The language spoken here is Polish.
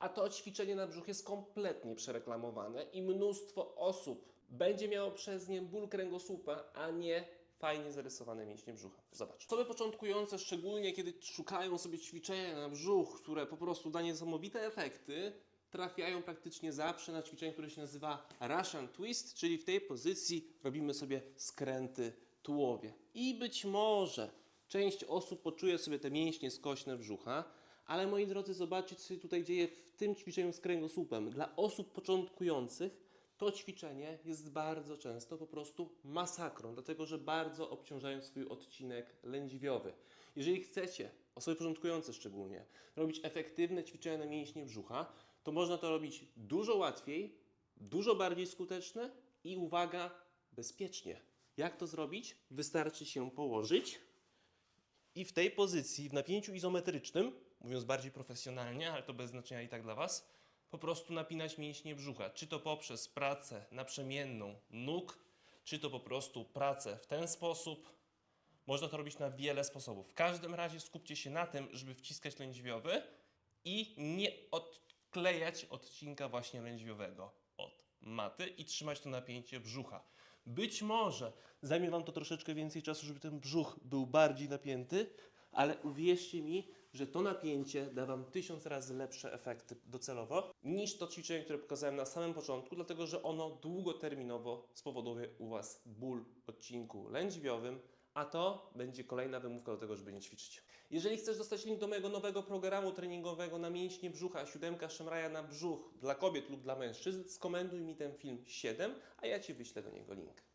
A to ćwiczenie na brzuch jest kompletnie przereklamowane i mnóstwo osób będzie miało przez nie ból kręgosłupa, a nie fajnie zarysowane mięśnie brzucha. Zobacz. Osoby początkujące, szczególnie kiedy szukają sobie ćwiczenia na brzuch, które po prostu da niesamowite efekty, trafiają praktycznie zawsze na ćwiczenie, które się nazywa Russian Twist, czyli w tej pozycji robimy sobie skręty tułowie. I być może część osób poczuje sobie te mięśnie skośne brzucha, ale moi drodzy, zobaczcie, co się tutaj dzieje w tym ćwiczeniu z kręgosłupem. Dla osób początkujących to ćwiczenie jest bardzo często po prostu masakrą, dlatego że bardzo obciążają swój odcinek lędźwiowy. Jeżeli chcecie, osoby początkujące szczególnie, robić efektywne ćwiczenia na mięśnie brzucha, to można to robić dużo łatwiej, dużo bardziej skuteczne i uwaga, bezpiecznie. Jak to zrobić? Wystarczy się położyć i w tej pozycji, w napięciu izometrycznym, mówiąc bardziej profesjonalnie, ale to bez znaczenia i tak dla Was, po prostu napinać mięśnie brzucha. Czy to poprzez pracę naprzemienną nóg, czy to po prostu pracę w ten sposób. Można to robić na wiele sposobów. W każdym razie skupcie się na tym, żeby wciskać lędźwiowy i nie odklejać odcinka właśnie lędźwiowego od maty i trzymać to napięcie brzucha. Być może zajmie Wam to troszeczkę więcej czasu, żeby ten brzuch był bardziej napięty, ale uwierzcie mi, że to napięcie da Wam tysiąc razy lepsze efekty docelowo niż to ćwiczenie, które pokazałem na samym początku, dlatego że ono długoterminowo spowoduje u Was ból w odcinku lędźwiowym, a to będzie kolejna wymówka do tego, żeby nie ćwiczyć. Jeżeli chcesz dostać link do mojego nowego programu treningowego na mięśnie brzucha, siódemka Szemraja na brzuch dla kobiet lub dla mężczyzn, skomentuj mi ten film 7, a ja Ci wyślę do niego link.